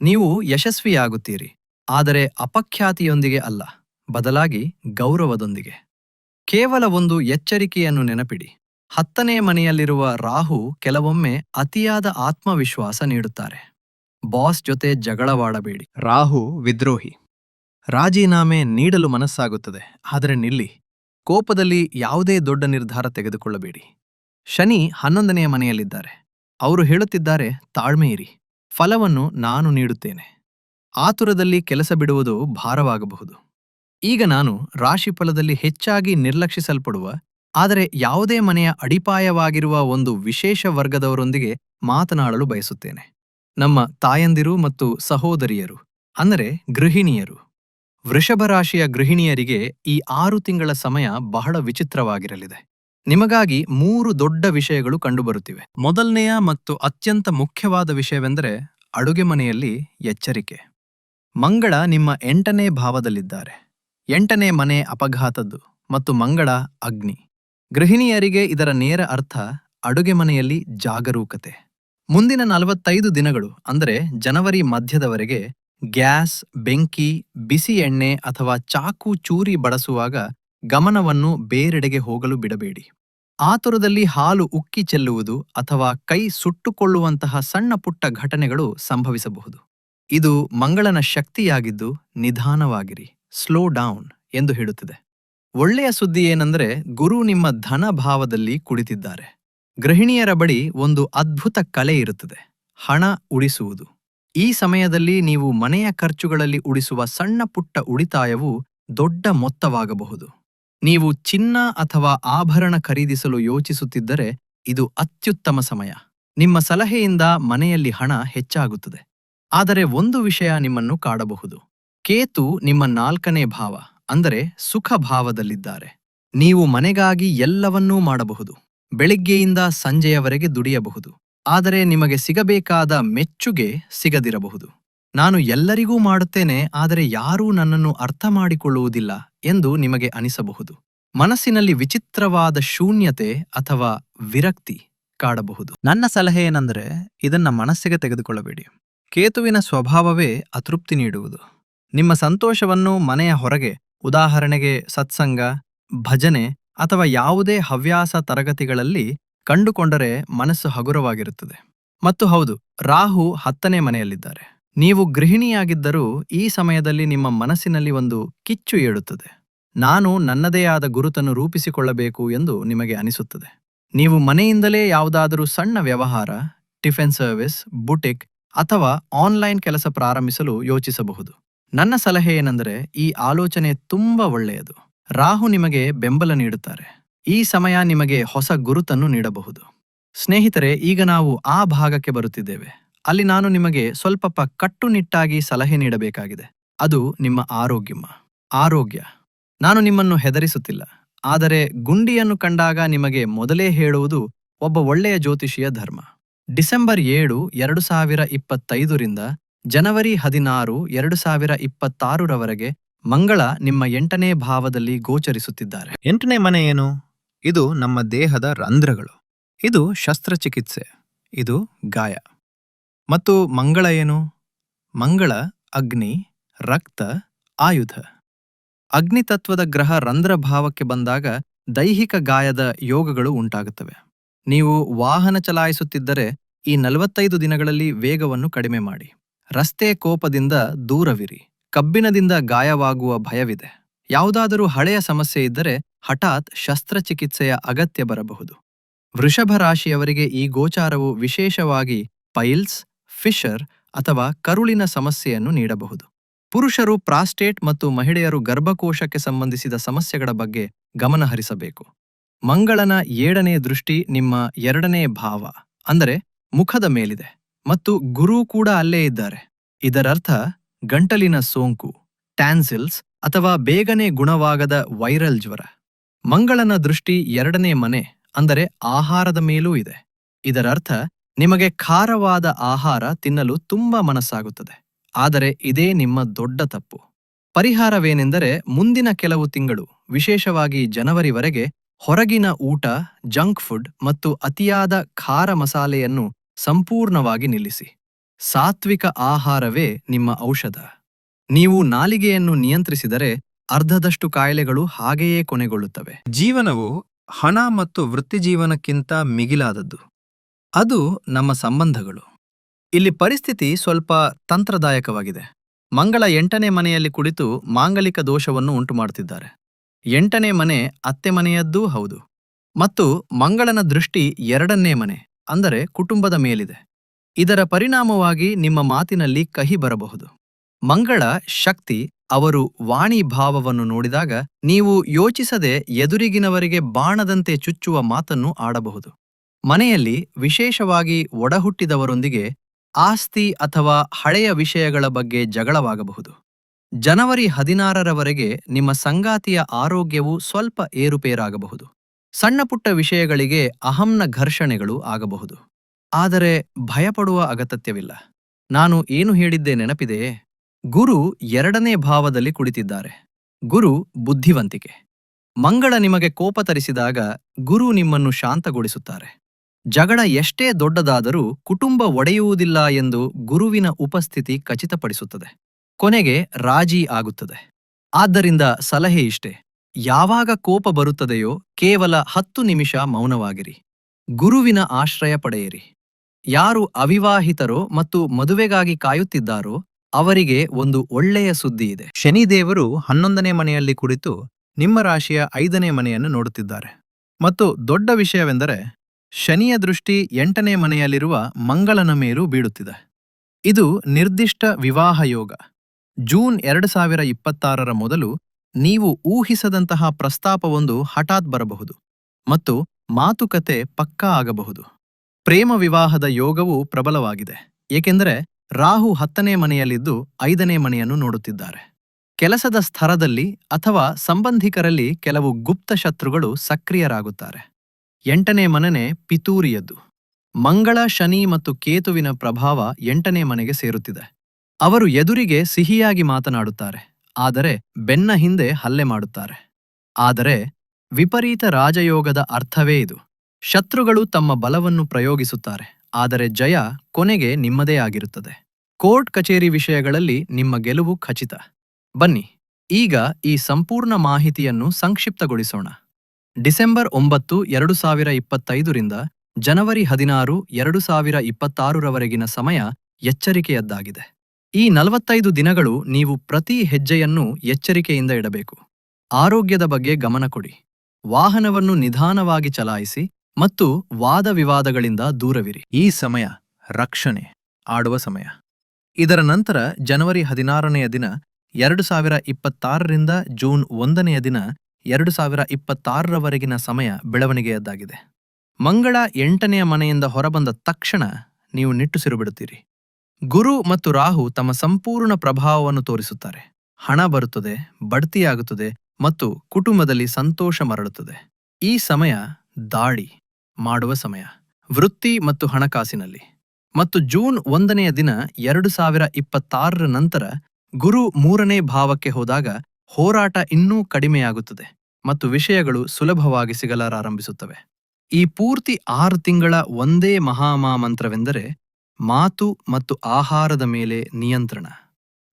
ನೀವು ಯಶಸ್ವಿಯಾಗುತ್ತೀರಿ, ಆದರೆ ಅಪಖ್ಯಾತಿಯೊಂದಿಗೆ ಅಲ್ಲ, ಬದಲಾಗಿ ಗೌರವದೊಂದಿಗೆ. ಕೇವಲ ಒಂದು ಎಚ್ಚರಿಕೆಯನ್ನು ನೆನಪಿಡಿ. ಹತ್ತನೇ ಮನೆಯಲ್ಲಿರುವ ರಾಹು ಕೆಲವೊಮ್ಮೆ ಅತಿಯಾದ ಆತ್ಮವಿಶ್ವಾಸ ನೀಡುತ್ತಾರೆ. ಬಾಸ್ ಜೊತೆ ಜಗಳವಾಡಬೇಡಿ. ರಾಹು ವಿದ್ರೋಹಿ. ರಾಜೀನಾಮೆ ನೀಡಲು ಮನಸ್ಸಾಗುತ್ತದೆ. ಆದರೆ ನಿಲ್ಲಿ. ಕೋಪದಲ್ಲಿ ಯಾವುದೇ ದೊಡ್ಡ ನಿರ್ಧಾರ ತೆಗೆದುಕೊಳ್ಳಬೇಡಿ. ಶನಿ ಹನ್ನೊಂದನೆಯ ಮನೆಯಲ್ಲಿದ್ದಾರೆ. ಅವರು ಹೇಳುತ್ತಿದ್ದಾರೆ, ತಾಳ್ಮೆಯಿರಿ. ಫಲವನ್ನು ನಾನು ನೀಡುತ್ತೇನೆ. ಆತುರದಲ್ಲಿ ಕೆಲಸ ಬಿಡುವುದು ಭಾರವಾಗಬಹುದು. ಈಗ ನಾನು ರಾಶಿಫಲದಲ್ಲಿ ಹೆಚ್ಚಾಗಿ ನಿರ್ಲಕ್ಷಿಸಲ್ಪಡುವ ಆದರೆ ಯಾವುದೇ ಮನೆಯ ಅಡಿಪಾಯವಾಗಿರುವ ಒಂದು ವಿಶೇಷ ವರ್ಗದವರೊಂದಿಗೆ ಮಾತನಾಡಲು ಬಯಸುತ್ತೇನೆ. ನಮ್ಮ ತಾಯಂದಿರು ಮತ್ತು ಸಹೋದರಿಯರು, ಅಂದರೆ ಗೃಹಿಣಿಯರು. ವೃಷಭರಾಶಿಯ ಗೃಹಿಣಿಯರಿಗೆ ಈ ಆರು ತಿಂಗಳ ಸಮಯ ಬಹಳ ವಿಚಿತ್ರವಾಗಿರಲಿದೆ. ನಿಮಗಾಗಿ ಮೂರು ದೊಡ್ಡ ವಿಷಯಗಳು ಕಂಡುಬರುತ್ತಿವೆ. ಮೊದಲನೆಯ ಮತ್ತು ಅತ್ಯಂತ ಮುಖ್ಯವಾದ ವಿಷಯವೆಂದರೆ ಅಡುಗೆ ಮನೆಯಲ್ಲಿ ಎಚ್ಚರಿಕೆ. ಮಂಗಳ ನಿಮ್ಮ ಎಂಟನೇ ಭಾವದಲ್ಲಿದ್ದಾರೆ. ಎಂಟನೇ ಮನೆ ಅಪಘಾತದ್ದು ಮತ್ತು ಮಂಗಳ ಅಗ್ನಿ. ಗೃಹಿಣಿಯರಿಗೆ ಇದರ ನೇರ ಅರ್ಥ ಅಡುಗೆ ಮನೆಯಲ್ಲಿ ಜಾಗರೂಕತೆ. ಮುಂದಿನ ನಲವತ್ತೈದು ದಿನಗಳು, ಅಂದರೆ ಜನವರಿ ಮಧ್ಯದವರೆಗೆ, ಗ್ಯಾಸ್, ಬೆಂಕಿ, ಬಿಸಿ ಎಣ್ಣೆ ಅಥವಾ ಚಾಕು ಚೂರಿ ಬಳಸುವಾಗ ಗಮನವನ್ನು ಬೇರೆಡೆಗೆ ಹೋಗಲು ಬಿಡಬೇಡಿ. ಆತುರದಲ್ಲಿ ಹಾಲು ಉಕ್ಕಿ ಚೆಲ್ಲುವುದು ಅಥವಾ ಕೈ ಸುಟ್ಟುಕೊಳ್ಳುವಂತಹ ಸಣ್ಣ ಪುಟ್ಟ ಘಟನೆಗಳು ಸಂಭವಿಸಬಹುದು. ಇದು ಮಂಗಳನ ಶಕ್ತಿಯಾಗಿದ್ದು ನಿಧಾನವಾಗಿರಿ ಸ್ಲೋ ಡೌನ್ ಎಂದು ಹೇಳುತ್ತಿದೆ. ಒಳ್ಳೆಯ ಸುದ್ದಿ ಏನಂದ್ರೆ, ಗುರು ನಿಮ್ಮ ಧನ ಭಾವದಲ್ಲಿ ಕುಳಿತಿದ್ದಾರೆ. ಗೃಹಿಣಿಯರ ಬಳಿ ಒಂದು ಅದ್ಭುತ ಕಲೆ ಇರುತ್ತದೆ, ಹಣ ಉಳಿಸುವುದು. ಈ ಸಮಯದಲ್ಲಿ ನೀವು ಮನೆಯ ಖರ್ಚುಗಳಲ್ಲಿ ಉಳಿಸುವ ಸಣ್ಣ ಪುಟ್ಟ ಉಳಿತಾಯವು ದೊಡ್ಡ ಮೊತ್ತವಾಗಬಹುದು. ನೀವು ಚಿನ್ನ ಅಥವಾ ಆಭರಣ ಖರೀದಿಸಲು ಯೋಚಿಸುತ್ತಿದ್ದರೆ ಇದು ಅತ್ಯುತ್ತಮ ಸಮಯ. ನಿಮ್ಮ ಸಲಹೆಯಿಂದ ಮನೆಯಲ್ಲಿ ಹಣ ಹೆಚ್ಚಾಗುತ್ತದೆ. ಆದರೆ ಒಂದು ವಿಷಯ ನಿಮ್ಮನ್ನು ಕಾಡಬಹುದು. ಕೇತು ನಿಮ್ಮ ನಾಲ್ಕನೇ ಭಾವ. ಅಂದರೆ ಸುಖ ಭಾವದಲ್ಲಿದ್ದಾರೆ ನೀವು ಮನೆಗಾಗಿ ಎಲ್ಲವನ್ನೂ ಮಾಡಬಹುದು. ಬೆಳಿಗ್ಗೆಯಿಂದ ಸಂಜೆಯವರೆಗೆ ದುಡಿಯಬಹುದು. ಆದರೆ ನಿಮಗೆ ಸಿಗಬೇಕಾದ ಮೆಚ್ಚುಗೆ ಸಿಗದಿರಬಹುದು. ನಾನು ಎಲ್ಲರಿಗೂ ಮಾಡುತ್ತೇನೆ, ಆದರೆ ಯಾರೂ ನನ್ನನ್ನು ಅರ್ಥ ಮಾಡಿಕೊಳ್ಳುವುದಿಲ್ಲ ಎಂದು ನಿಮಗೆ ಅನಿಸಬಹುದು. ಮನಸ್ಸಿನಲ್ಲಿ ವಿಚಿತ್ರವಾದ ಶೂನ್ಯತೆ ಅಥವಾ ವಿರಕ್ತಿ ಕಾಡಬಹುದು. ನನ್ನ ಸಲಹೆ ಏನೆಂದರೆ ಇದನ್ನ ಮನಸ್ಸಿಗೆ ತೆಗೆದುಕೊಳ್ಳಬೇಡಿ. ಕೇತುವಿನ ಸ್ವಭಾವವೇ ಅತೃಪ್ತಿ ನೀಡುವುದು. ನಿಮ್ಮ ಸಂತೋಷವನ್ನು ಮನೆಯ ಹೊರಗೆ ಉದಾಹರಣೆಗೆ ಸತ್ಸಂಗ, ಭಜನೆ ಅಥವಾ ಯಾವುದೇ ಹವ್ಯಾಸ ತರಗತಿಗಳಲ್ಲಿ ಕಂಡುಕೊಂಡರೆ ಮನಸ್ಸು ಹಗುರವಾಗಿರುತ್ತದೆ. ಮತ್ತು ಹೌದು, ರಾಹು ಹತ್ತನೇ ಮನೆಯಲ್ಲಿದ್ದಾರೆ. ನೀವು ಗೃಹಿಣಿಯಾಗಿದ್ದರೂ ಈ ಸಮಯದಲ್ಲಿ ನಿಮ್ಮ ಮನಸ್ಸಿನಲ್ಲಿ ಒಂದು ಕಿಚ್ಚು ಏಳುತ್ತದೆ. ನಾನು ನನ್ನದೇ ಆದ ಗುರುತನ್ನು ರೂಪಿಸಿಕೊಳ್ಳಬೇಕು ಎಂದು ನಿಮಗೆ ಅನಿಸುತ್ತದೆ. ನೀವು ಮನೆಯಿಂದಲೇ ಯಾವುದಾದರೂ ಸಣ್ಣ ವ್ಯವಹಾರ, ಟಿಫೆನ್ ಸರ್ವಿಸ್, ಬುಟಿಕ್ ಅಥವಾ ಆನ್ಲೈನ್ ಕೆಲಸ ಪ್ರಾರಂಭಿಸಲು ಯೋಚಿಸಬಹುದು. ನನ್ನ ಸಲಹೆ ಏನೆಂದರೆ ಈ ಆಲೋಚನೆ ತುಂಬಾ ಒಳ್ಳೆಯದು. ರಾಹು ನಿಮಗೆ ಬೆಂಬಲ ನೀಡುತ್ತಾರೆ. ಈ ಸಮಯ ನಿಮಗೆ ಹೊಸ ಗುರುತನ್ನು ನೀಡಬಹುದು. ಸ್ನೇಹಿತರೆ, ಈಗ ನಾವು ಆ ಭಾಗಕ್ಕೆ ಬರುತ್ತಿದ್ದೇವೆ. ಅಲ್ಲಿ ನಾನು ನಿಮಗೆ ಸ್ವಲ್ಪ ಕಟ್ಟುನಿಟ್ಟಾಗಿ ಸಲಹೆ ನೀಡಬೇಕಾಗಿದೆ. ಅದು ನಿಮ್ಮ ಆರೋಗ್ಯಮ್ಮ. ಆರೋಗ್ಯ. ನಾನು ನಿಮ್ಮನ್ನು ಹೆದರಿಸುತ್ತಿಲ್ಲ. ಆದರೆ ಗುಂಡಿಯನ್ನು ಕಂಡಾಗ ನಿಮಗೆ ಮೊದಲೇ ಹೇಳುವುದು ಒಬ್ಬ ಒಳ್ಳೆಯ ಜ್ಯೋತಿಷಿಯ ಧರ್ಮ. ಡಿಸೆಂಬರ್ ಏಳು, ಎರಡು ಸಾವಿರ ಇಪ್ಪತ್ತೈದರಿಂದ ಜನವರಿ ಹದಿನಾರು, ಎರಡು ಸಾವಿರ ಇಪ್ಪತ್ತಾರರವರೆಗೆ ಮಂಗಳ ನಿಮ್ಮ ಎಂಟನೇ ಭಾವದಲ್ಲಿ ಗೋಚರಿಸುತ್ತಿದ್ದಾರೆ. ಎಂಟನೇ ಮನೆ ಏನು? ಇದು ನಮ್ಮ ದೇಹದ ರಂಧ್ರಗಳು. ಇದು ಶಸ್ತ್ರಚಿಕಿತ್ಸೆ. ಇದು ಗಾಯ. ಮತ್ತು ಮಂಗಳ ಏನು? ಮಂಗಳ, ಅಗ್ನಿ, ರಕ್ತ, ಆಯುಧ. ಅಗ್ನಿತತ್ವದ ಗ್ರಹ ರಂಧ್ರಭಾವಕ್ಕೆ ಬಂದಾಗ ದೈಹಿಕ ಗಾಯದ ಯೋಗಗಳು ಉಂಟಾಗುತ್ತವೆ. ನೀವು ವಾಹನ ಚಲಾಯಿಸುತ್ತಿದ್ದರೆ ಈ ನಲವತ್ತೈದು ದಿನಗಳಲ್ಲಿ ವೇಗವನ್ನು ಕಡಿಮೆ ಮಾಡಿ. ರಸ್ತೆ ಕೋಪದಿಂದ ದೂರವಿರಿ, ಕಬ್ಬಿಣದಿಂದ ಗಾಯವಾಗುವ ಭಯವಿದೆ. ಯಾವುದಾದರೂ ಹಳೆಯ ಸಮಸ್ಯೆ ಇದ್ದರೆ ಹಠಾತ್ ಶಸ್ತ್ರಚಿಕಿತ್ಸೆಯ ಅಗತ್ಯ ಬರಬಹುದು. ವೃಷಭ ರಾಶಿಯವರಿಗೆ ಈ ಗೋಚಾರವು ವಿಶೇಷವಾಗಿ ಪೈಲ್ಸ್, ಫಿಶರ್ ಅಥವಾ ಕರುಳಿನ ಸಮಸ್ಯೆಯನ್ನು ನೀಡಬಹುದು. ಪುರುಷರು ಪ್ರಾಸ್ಟೇಟ್ ಮತ್ತು ಮಹಿಳೆಯರು ಗರ್ಭಕೋಶಕ್ಕೆ ಸಂಬಂಧಿಸಿದ ಸಮಸ್ಯೆಗಳ ಬಗ್ಗೆ ಗಮನಹರಿಸಬೇಕು ಮಂಗಳನ ಏಳನೇ ದೃಷ್ಟಿ ನಿಮ್ಮ ಎರಡನೇ ಭಾವ, ಅಂದರೆ ಮುಖದ ಮೇಲಿದೆ. ಮತ್ತು ಗುರು ಕೂಡ ಅಲ್ಲೇ ಇದ್ದಾರೆ. ಇದರರ್ಥ, ಗಂಟಲಿನ ಸೋಂಕು ಟ್ಯಾನ್ಸಿಲ್ಸ್ ಅಥವಾ ಬೇಗನೆ ಗುಣವಾಗದ ವೈರಲ್ ಜ್ವರ. ಮಂಗಳನ ದೃಷ್ಟಿ ಎರಡನೇ ಮನೆ, ಅಂದರೆ ಆಹಾರದ ಮೇಲೂ ಇದೆ. ಇದರರ್ಥ, ನಿಮಗೆ ಖಾರವಾದ ಆಹಾರ ತಿನ್ನಲು ತುಂಬಾ ಮನಸ್ಸಾಗುತ್ತದೆ. ಆದರೆ ಇದೇ ನಿಮ್ಮ ದೊಡ್ಡ ತಪ್ಪು. ಪರಿಹಾರವೇನೆಂದರೆ ಮುಂದಿನ ಕೆಲವು ತಿಂಗಳು, ವಿಶೇಷವಾಗಿ ಜನವರಿವರೆಗೆ, ಹೊರಗಿನ ಊಟ, ಜಂಕ್ ಫುಡ್ ಮತ್ತು ಅತಿಯಾದ ಖಾರ ಮಸಾಲೆಯನ್ನು ಸಂಪೂರ್ಣವಾಗಿ ನಿಲ್ಲಿಸಿ. ಸಾತ್ವಿಕ ಆಹಾರವೇ ನಿಮ್ಮ ಔಷಧ. ನೀವು ನಾಲಿಗೆಯನ್ನು ನಿಯಂತ್ರಿಸಿದರೆ ಅರ್ಧದಷ್ಟು ಕಾಯಿಲೆಗಳು ಹಾಗೆಯೇ ಕೊನೆಗೊಳ್ಳುತ್ತವೆ. ಜೀವನವು ಹಣ ಮತ್ತು ವೃತ್ತಿಜೀವನಕ್ಕಿಂತ ಮಿಗಿಲಾದದ್ದು. ಅದು ನಮ್ಮ ಸಂಬಂಧಗಳು. ಇಲ್ಲಿ ಪರಿಸ್ಥಿತಿ ಸ್ವಲ್ಪ ತಂತ್ರದಾಯಕವಾಗಿದೆ. ಮಂಗಳ ಎಂಟನೇ ಮನೆಯಲ್ಲಿ ಕುಳಿತು ಮಾಂಗಲಿಕ ದೋಷವನ್ನು ಉಂಟುಮಾಡುತ್ತಿದ್ದಾರೆ. ಎಂಟನೇ ಮನೆ ಅತ್ತೆ ಮನೆಯದ್ದೂ ಹೌದು. ಮತ್ತು ಮಂಗಳನ ದೃಷ್ಟಿ ಎರಡನೇ ಮನೆ. ಅಂದರೆ ಕುಟುಂಬದ ಮೇಲಿದೆ. ಇದರ ಪರಿಣಾಮವಾಗಿ ನಿಮ್ಮ ಮಾತಿನಲ್ಲಿ ಕಹಿ ಬರಬಹುದು. ಮಂಗಳ ಶಕ್ತಿ ಅವರು ವಾಣಿ ಭಾವವನ್ನು ನೋಡಿದಾಗ ನೀವು ಯೋಚಿಸದೆ ಎದುರಿಗಿನವರಿಗೆ ಬಾಣದಂತೆ ಚುಚ್ಚುವ ಮಾತನ್ನು ಆಡಬಹುದು. ಮನೆಯಲ್ಲಿ ವಿಶೇಷವಾಗಿ ಒಡಹುಟ್ಟಿದವರೊಂದಿಗೆ ಆಸ್ತಿ ಅಥವಾ ಹಳೆಯ ವಿಷಯಗಳ ಬಗ್ಗೆ ಜಗಳವಾಗಬಹುದು. ಜನವರಿ ಹದಿನಾರರವರೆಗೆ ನಿಮ್ಮ ಸಂಗಾತಿಯ ಆರೋಗ್ಯವು ಸ್ವಲ್ಪ ಏರುಪೇರಾಗಬಹುದು. ಸಣ್ಣಪುಟ್ಟ ವಿಷಯಗಳಿಗೆ ಅಹಂನ ಘರ್ಷಣೆಗಳು ಆಗಬಹುದು. ಆದರೆ ಭಯಪಡುವ ಅಗತ್ಯವಿಲ್ಲ. ನಾನು ಏನು ಹೇಳಿದ್ದೆ ನೆನಪಿದೆಯೇ ಗುರು ಎರಡನೇ ಭಾವದಲ್ಲಿ ಕುಳಿತಿದ್ದಾರೆ. ಗುರು ಬುದ್ಧಿವಂತಿಕೆ. ಮಂಗಳ ನಿಮಗೆ ಕೋಪ ತರಿಸಿದಾಗ ಗುರು ನಿಮ್ಮನ್ನು ಶಾಂತಗೊಳಿಸುತ್ತಾರೆ. ಜಗಳ ಎಷ್ಟೇ ದೊಡ್ಡದಾದರೂ ಕುಟುಂಬ ಒಡೆಯುವುದಿಲ್ಲ ಎಂದು ಗುರುವಿನ ಉಪಸ್ಥಿತಿ ಖಚಿತಪಡಿಸುತ್ತದೆ. ಕೊನೆಗೆ ರಾಜಿ ಆಗುತ್ತದೆ. ಆದ್ದರಿಂದ ಸಲಹೆ ಇಷ್ಟೇ. ಯಾವಾಗ ಕೋಪ ಬರುತ್ತದೆಯೋ ಕೇವಲ ಹತ್ತು ನಿಮಿಷ ಮೌನವಾಗಿರಿ. ಗುರುವಿನ ಆಶ್ರಯ ಪಡೆಯಿರಿ. ಯಾರು ಅವಿವಾಹಿತರೋ ಮತ್ತು ಮದುವೆಗಾಗಿ ಕಾಯುತ್ತಿದ್ದಾರೋ ಅವರಿಗೆ ಒಂದು ಒಳ್ಳೆಯ ಸುದ್ದಿ ಇದೆ. ಶನಿದೇವರು ಹನ್ನೊಂದನೇ ಮನೆಯಲ್ಲಿ ಕುಳಿತು ನಿಮ್ಮ ರಾಶಿಯ ಐದನೇ ಮನೆಯನ್ನು ನೋಡುತ್ತಿದ್ದಾರೆ. ಮತ್ತು ದೊಡ್ಡ ವಿಷಯವೆಂದರೆ ಶನಿಯ ದೃಷ್ಟಿ ಎಂಟನೇ ಮನೆಯಲ್ಲಿರುವ ಮಂಗಳನ ಮೇಲೂ ಬೀಳುತ್ತಿದೆ. ಇದು ನಿರ್ದಿಷ್ಟ ವಿವಾಹ ಯೋಗ. ಜೂನ್ ಎರಡು ಸಾವಿರ ಇಪ್ಪತ್ತಾರರ ಮೊದಲು ನೀವು ಊಹಿಸದಂತಹ ಪ್ರಸ್ತಾಪವೊಂದು ಹಠಾತ್ ಬರಬಹುದು ಮತ್ತು ಮಾತುಕತೆ ಪಕ್ಕಾ ಆಗಬಹುದು. ಪ್ರೇಮ ವಿವಾಹದ ಯೋಗವು ಪ್ರಬಲವಾಗಿದೆ, ಏಕೆಂದರೆ ರಾಹು ಹತ್ತನೇ ಮನೆಯಲ್ಲಿದ್ದು ಐದನೇ ಮನೆಯನ್ನು ನೋಡುತ್ತಿದ್ದಾರೆ. ಕೆಲಸದ ಸ್ಥರದಲ್ಲಿ ಅಥವಾ ಸಂಬಂಧಿಕರಲ್ಲಿ ಕೆಲವು ಗುಪ್ತ ಶತ್ರುಗಳು ಸಕ್ರಿಯರಾಗುತ್ತಾರೆ. ಎಂಟನೇ ಮನನೆ ಪಿತೂರಿಯದ್ದು. ಮಂಗಳ, ಶನಿ ಮತ್ತು ಕೇತುವಿನ ಪ್ರಭಾವ ಎಂಟನೇ ಮನೆಗೆ ಸೇರುತ್ತಿದೆ. ಅವರು ಎದುರಿಗೆ ಸಿಹಿಯಾಗಿ ಮಾತನಾಡುತ್ತಾರೆ. ಆದರೆ ಬೆನ್ನ ಹಿಂದೆ ಹಲ್ಲೆ ಮಾಡುತ್ತಾರೆ. ಆದರೆ ವಿಪರೀತ ರಾಜಯೋಗದ ಅರ್ಥವೇ ಇದು. ಶತ್ರುಗಳು ತಮ್ಮ ಬಲವನ್ನು ಪ್ರಯೋಗಿಸುತ್ತಾರೆ, ಆದರೆ ಜಯ ಕೊನೆಗೆ ನಿಮ್ಮದೇ ಆಗಿರುತ್ತದೆ. ಕೋರ್ಟ್ ಕಚೇರಿ ವಿಷಯಗಳಲ್ಲಿ ನಿಮ್ಮ ಗೆಲುವು ಖಚಿತ. ಬನ್ನಿ, ಈಗ ಈ ಸಂಪೂರ್ಣ ಮಾಹಿತಿಯನ್ನು ಸಂಕ್ಷಿಪ್ತಗೊಳಿಸೋಣ. ಡಿಸೆಂಬರ್ ಒಂಬತ್ತು, ಎರಡು ಸಾವಿರ ಇಪ್ಪತ್ತೈದರಿಂದ ಜನವರಿ ಹದಿನಾರು, ಎರಡು ಸಾವಿರ ಇಪ್ಪತ್ತಾರರವರೆಗಿನ ಸಮಯ ಎಚ್ಚರಿಕೆಯದ್ದಾಗಿದೆ. ಈ ನಲವತ್ತೈದು ದಿನಗಳು ನೀವು ಪ್ರತಿ ಹೆಜ್ಜೆಯನ್ನು ಎಚ್ಚರಿಕೆಯಿಂದ ಇಡಬೇಕು. ಆರೋಗ್ಯದ ಬಗ್ಗೆ ಗಮನ ಕೊಡಿ. ವಾಹನವನ್ನು ನಿಧಾನವಾಗಿ ಚಲಾಯಿಸಿ ಮತ್ತು ವಾದ ವಿವಾದಗಳಿಂದ ದೂರವಿರಿ. ಈ ಸಮಯ ರಕ್ಷಣೆ ಆಡುವ ಸಮಯ. ಇದರ ನಂತರ ಜನವರಿ ಹದಿನಾರನೆಯ ದಿನ ಎರಡು ಸಾವಿರ ಇಪ್ಪತ್ತಾರರಿಂದ ಜೂನ್ ಒಂದನೆಯ ದಿನ ಎರಡು ಸಾವಿರ ಇಪ್ಪತ್ತಾರರವರೆಗಿನ ಸಮಯ ಬೆಳವಣಿಗೆಯದ್ದಾಗಿದೆ. ಮಂಗಳ ಎಂಟನೆಯ ಮನೆಯಿಂದ ಹೊರಬಂದ ತಕ್ಷಣ ನೀವು ನಿಟ್ಟುಸಿರು ಬಿಡುತ್ತೀರಿ. ಗುರು ಮತ್ತು ರಾಹು ತಮ್ಮ ಸಂಪೂರ್ಣ ಪ್ರಭಾವವನ್ನು ತೋರಿಸುತ್ತಾರೆ. ಹಣ ಬರುತ್ತದೆ, ಬಡ್ತಿಯಾಗುತ್ತದೆ ಮತ್ತು ಕುಟುಂಬದಲ್ಲಿ ಸಂತೋಷ ಮರಳುತ್ತದೆ. ಈ ಸಮಯ ದಾಳಿ ಮಾಡುವ ಸಮಯ. ವೃತ್ತಿ ಮತ್ತು ಹಣಕಾಸಿನಲ್ಲಿ. ಮತ್ತು ಜೂನ್ ಒಂದನೆಯ ದಿನ ಎರಡು ಸಾವಿರ ಇಪ್ಪತ್ತಾರರ ನಂತರ ಗುರು ಮೂರನೇ ಭಾವಕ್ಕೆ ಹೋದಾಗ ಹೋರಾಟ ಇನ್ನೂ ಕಡಿಮೆಯಾಗುತ್ತದೆ ಮತ್ತು ವಿಷಯಗಳು ಸುಲಭವಾಗಿ ಸಿಗಲಾರಂಭಿಸುತ್ತವೆ ಈ ಪೂರ್ತಿ ಆರು ತಿಂಗಳ ಒಂದೇ ಮಹಾಮಾಮಂತ್ರವೆಂದರೆ ಮಾತು ಮತ್ತು ಆಹಾರದ ಮೇಲೆ ನಿಯಂತ್ರಣ.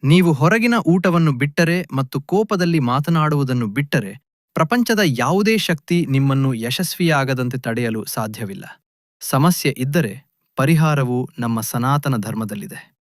ನೀವು ಹೊರಗಿನ ಊಟವನ್ನು ಬಿಟ್ಟರೆ ಮತ್ತು ಕೋಪದಲ್ಲಿ ಮಾತನಾಡುವುದನ್ನು ಬಿಟ್ಟರೆ ಪ್ರಪಂಚದ ಯಾವುದೇ ಶಕ್ತಿ ನಿಮ್ಮನ್ನು ಯಶಸ್ವಿಯಾಗದಂತೆ ತಡೆಯಲು ಸಾಧ್ಯವಿಲ್ಲ. ಸಮಸ್ಯೆ ಇದ್ದರೆ ಪರಿಹಾರವು ನಮ್ಮ ಸನಾತನ ಧರ್ಮದಲ್ಲಿದೆ.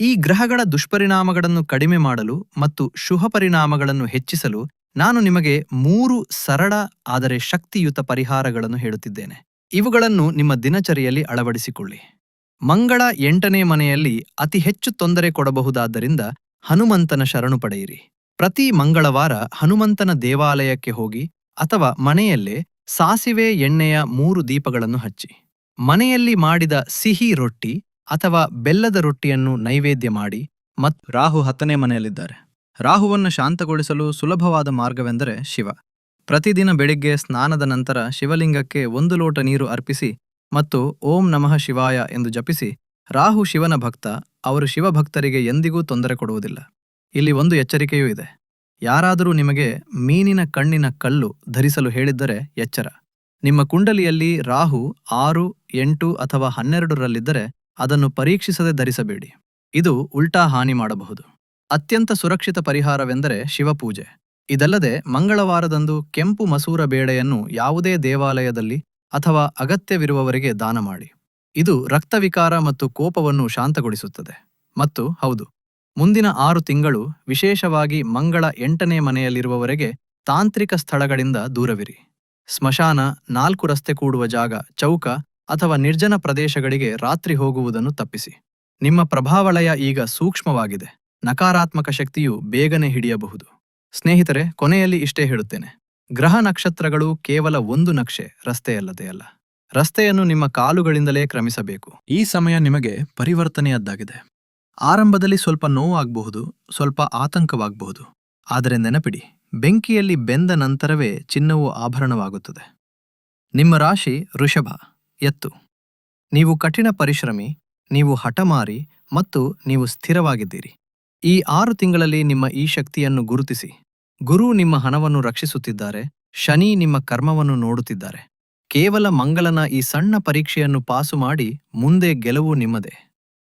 ಈ ಗ್ರಹಗಳ ದುಷ್ಪರಿಣಾಮಗಳನ್ನು ಕಡಿಮೆ ಮಾಡಲು ಮತ್ತು ಶುಭ ಪರಿಣಾಮಗಳನ್ನು ಹೆಚ್ಚಿಸಲು ನಾನು ನಿಮಗೆ ಮೂರು ಸರಳ ಆದರೆ ಶಕ್ತಿಯುತ ಪರಿಹಾರಗಳನ್ನು ಹೇಳುತ್ತಿದ್ದೇನೆ. ಇವುಗಳನ್ನು ನಿಮ್ಮ ದಿನಚರಿಯಲ್ಲಿ ಅಳವಡಿಸಿಕೊಳ್ಳಿ. ಮಂಗಳ ಎಂಟನೇ ಮನೆಯಲ್ಲಿ ಅತಿ ಹೆಚ್ಚು ತೊಂದರೆ ಕೊಡಬಹುದಾದ್ದರಿಂದ ಹನುಮಂತನ ಶರಣು ಪಡೆಯಿರಿ. ಪ್ರತಿ ಮಂಗಳವಾರ ಹನುಮಂತನ ದೇವಾಲಯಕ್ಕೆ ಹೋಗಿ ಅಥವಾ ಮನೆಯಲ್ಲೇ ಸಾಸಿವೆ ಎಣ್ಣೆಯ ಮೂರು ದೀಪಗಳನ್ನು ಹಚ್ಚಿ. ಮನೆಯಲ್ಲಿ ಮಾಡಿದ ಸಿಹಿ ರೊಟ್ಟಿ ಅಥವಾ ಬೆಲ್ಲದ ರೊಟ್ಟಿಯನ್ನು ನೈವೇದ್ಯ ಮಾಡಿ ಮತ್ತು ರಾಹು ಹತ್ತನೇ ಮನೆಯಲ್ಲಿದ್ದಾರೆ. ರಾಹುವನ್ನು ಶಾಂತಗೊಳಿಸಲು ಸುಲಭವಾದ ಮಾರ್ಗವೆಂದರೆ ಶಿವ. ಪ್ರತಿದಿನ ಬೆಳಿಗ್ಗೆ ಸ್ನಾನದ ನಂತರ ಶಿವಲಿಂಗಕ್ಕೆ ಒಂದು ಲೋಟ ನೀರು ಅರ್ಪಿಸಿ ಮತ್ತು ಓಂ ನಮಃ ಶಿವಾಯ ಎಂದು ಜಪಿಸಿ ರಾಹು ಶಿವನ ಭಕ್ತ ಅವರು ಶಿವಭಕ್ತರಿಗೆ ಎಂದಿಗೂ ತೊಂದರೆ ಕೊಡುವುದಿಲ್ಲ. ಇಲ್ಲಿ ಒಂದು ಎಚ್ಚರಿಕೆಯೂ ಇದೆ. ಯಾರಾದರೂ ನಿಮಗೆ ಮೀನಿನ ಕಣ್ಣಿನ ಕಲ್ಲು ಧರಿಸಲು ಹೇಳಿದ್ದರೆ ಎಚ್ಚರ. ನಿಮ್ಮ ಕುಂಡಲಿಯಲ್ಲಿ ರಾಹು ಆರು, ಎಂಟು ಅಥವಾ ಹನ್ನೆರಡರಲ್ಲಿದ್ದರೆ ಅದನ್ನು ಪರೀಕ್ಷಿಸದೆ ಧರಿಸಬೇಡಿ. ಇದು ಉಲ್ಟಾ ಹಾನಿ ಮಾಡಬಹುದು. ಅತ್ಯಂತ ಸುರಕ್ಷಿತ ಪರಿಹಾರವೆಂದರೆ ಶಿವಪೂಜೆ. ಇದಲ್ಲದೆ ಮಂಗಳವಾರದಂದು ಕೆಂಪು ಮಸೂರ ಬೇಳೆಯನ್ನು ಯಾವುದೇ ದೇವಾಲಯದಲ್ಲಿ ಅಥವಾ ಅಗತ್ಯವಿರುವವರಿಗೆ ದಾನ ಮಾಡಿ ಇದು ರಕ್ತವಿಕಾರ ಮತ್ತು ಕೋಪವನ್ನು ಶಾಂತಗೊಳಿಸುತ್ತದೆ. ಮತ್ತು ಹೌದು, ಮುಂದಿನ ಆರು ತಿಂಗಳು ವಿಶೇಷವಾಗಿ ಮಂಗಳ ಎಂಟನೇ ಮನೆಯಲ್ಲಿರುವವರೆಗೆ ತಾಂತ್ರಿಕ ಸ್ಥಳಗಳಿಂದ ದೂರವಿರಿ. ಸ್ಮಶಾನ, ನಾಲ್ಕು ರಸ್ತೆ ಕೂಡುವ ಜಾಗ, ಚೌಕ ಅಥವಾ ನಿರ್ಜನ ಪ್ರದೇಶಗಳಿಗೆ ರಾತ್ರಿ ಹೋಗುವುದನ್ನು ತಪ್ಪಿಸಿ. ನಿಮ್ಮ ಪ್ರಭಾವಳಯ ಈಗ ಸೂಕ್ಷ್ಮವಾಗಿದೆ. ನಕಾರಾತ್ಮಕ ಶಕ್ತಿಯು ಬೇಗನೆ ಹಿಡಿಯಬಹುದು. ಸ್ನೇಹಿತರೆ, ಕೊನೆಯಲ್ಲಿ ಇಷ್ಟೇ ಹೇಳುತ್ತೇನೆ. ಗ್ರಹ ನಕ್ಷತ್ರಗಳು ಕೇವಲ ಒಂದು ನಕ್ಷೆ ರಸ್ತೆಯಲ್ಲದೆ ಅಲ್ಲ. ರಸ್ತೆಯನ್ನು ನಿಮ್ಮ ಕಾಲುಗಳಿಂದಲೇ ಕ್ರಮಿಸಬೇಕು. ಈ ಸಮಯ ನಿಮಗೆ ಪರಿವರ್ತನೆಯದ್ದಾಗಿದೆ. ಆರಂಭದಲ್ಲಿ ಸ್ವಲ್ಪ ನೋವಾಗಬಹುದು, ಸ್ವಲ್ಪ ಆತಂಕವಾಗಬಹುದು. ಆದರೆ ನೆನಪಿಡಿ, ಬೆಂಕಿಯಲ್ಲಿ ಬೆಂದ ನಂತರವೇ ಚಿನ್ನವು ಆಭರಣವಾಗುತ್ತದೆ. ನಿಮ್ಮ ರಾಶಿ ಋಷಭ ಎತ್ತು. ನೀವು ಕಠಿಣ ಪರಿಶ್ರಮಿ, ನೀವು ಹಠಮಾರಿ ಮತ್ತು ನೀವು ಸ್ಥಿರವಾಗಿದ್ದೀರಿ. ಈ ಆರು ತಿಂಗಳಲ್ಲಿ ನಿಮ್ಮ ಈ ಶಕ್ತಿಯನ್ನು ಗುರುತಿಸಿ. ಗುರು ನಿಮ್ಮ ಹಣವನ್ನು ರಕ್ಷಿಸುತ್ತಿದ್ದಾರೆ, ಶನಿ ನಿಮ್ಮ ಕರ್ಮವನ್ನು ನೋಡುತ್ತಿದ್ದಾರೆ. ಕೇವಲ ಮಂಗಳನ ಈ ಸಣ್ಣ ಪರೀಕ್ಷೆಯನ್ನು ಪಾಸು ಮಾಡಿ ಮುಂದೆ ಗೆಲುವು ನಿಮ್ಮದೇ.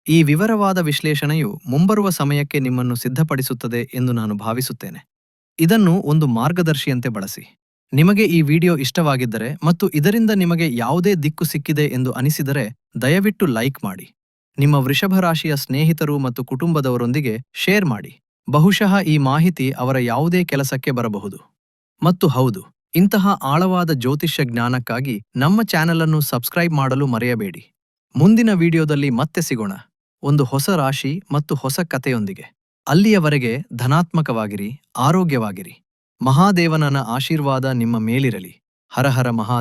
ಈ ವಿವರವಾದ ವಿಶ್ಲೇಷಣೆಯು ಮುಂಬರುವ ಸಮಯಕ್ಕೆ ನಿಮ್ಮನ್ನು ಸಿದ್ಧಪಡಿಸುತ್ತದೆ ಎಂದು ನಾನು ಭಾವಿಸುತ್ತೇನೆ. ಇದನ್ನು ಒಂದು ಮಾರ್ಗದರ್ಶಿಯಂತೆ ಬಳಸಿ. ನಿಮಗೆ ಈ ವಿಡಿಯೋ ಇಷ್ಟವಾಗಿದ್ದರೆ ಮತ್ತು ಇದರಿಂದ ನಿಮಗೆ ಯಾವುದೇ ದಿಕ್ಕು ಸಿಕ್ಕಿದೆ ಎಂದು ಅನಿಸಿದರೆ ದಯವಿಟ್ಟು ಲೈಕ್ ಮಾಡಿ. ನಿಮ್ಮ ವೃಷಭ ರಾಶಿಯ ಸ್ನೇಹಿತರು ಮತ್ತು ಕುಟುಂಬದವರೊಂದಿಗೆ ಶೇರ್ ಮಾಡಿ. ಬಹುಶಃ ಈ ಮಾಹಿತಿ ಅವರ ಯಾವುದೇ ಕೆಲಸಕ್ಕೆ ಬರಬಹುದು. ಮತ್ತು ಹೌದು, ಇಂತಹ ಆಳವಾದ ಜ್ಯೋತಿಷ್ಯ ಜ್ಞಾನಕ್ಕಾಗಿ ನಮ್ಮ ಚಾನೆಲ್ ಅನ್ನು ಸಬ್ಸ್ಕ್ರೈಬ್ ಮಾಡಲು ಮರೆಯಬೇಡಿ. ಮುಂದಿನ ವಿಡಿಯೋದಲ್ಲಿ ಮತ್ತೆ ಸಿಗೋಣ. ಒಂದು ಹೊಸ ರಾಶಿ ಮತ್ತು ಹೊಸ ಕಥೆಯೊಂದಿಗೆ. ಅಲ್ಲಿಯವರೆಗೆ ಧನಾತ್ಮಕವಾಗಿರಿ, ಆರೋಗ್ಯವಾಗಿರಿ. ಮಹಾದೇವನನ ಆಶೀರ್ವಾದ ನಿಮ್ಮ ಮೇಲಿರಲಿ. ಹರಹರ ಮಹಾದೇವ.